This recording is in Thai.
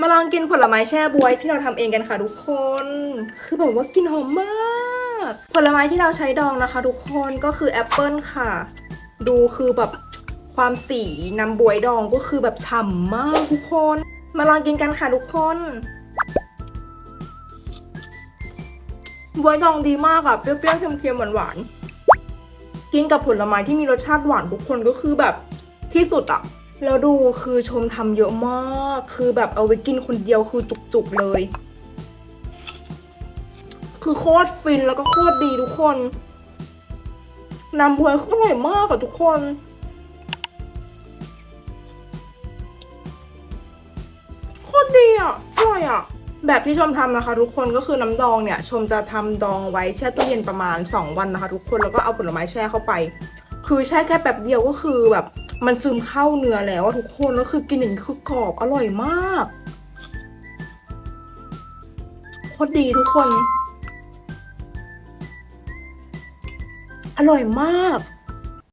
มาลองกินผลไม้แช่บวยที่เราทำเองกันค่ะทุกคน คือแบบว่ากลิ่นหอมมาก ผลไม้ที่เราใช้ดองนะคะ ทุกคนก็คือแอปเปิลค่ะ ดูคือแบบความสีน้ำบวยดองก็คือแบบฉ่ำมากทุกคน มาลองกินกันค่ะทุกคนบวยดองดีมากอะเปรี้ยวๆเค็มๆหวานๆกินกับผลไม้ที่มีรสชาติหวานทุกคนก็คือแบบที่สุดอะ แล้วดูคือชมทำเยอะมาก คือแบบเอาไว้กินคนเดียวคือจุกๆเลย คือโคตรฟินแล้วก็โคตรดีทุกคนน้ำบวยก็อร่อยมากอะทุกคน โคตรดีอะอร่อยอะแบบที่ชมทำนะคะ ทุกคนก็คือน้ำดองเนี่ย ชมจะทำดองไว้แช่ตู้เย็นประมาณ 2 วันนะคะ ทุกคนแล้วก็เอาผลไม้แช่เข้าไป คือแช่แค่แป๊บเดียวก็คือแบบ มันซึมเข้าเนื้อแล้วทุกคนแล้วคือกินอย่างคือกรอบอร่อยมากโคตรดีทุกคน อร่อยมาก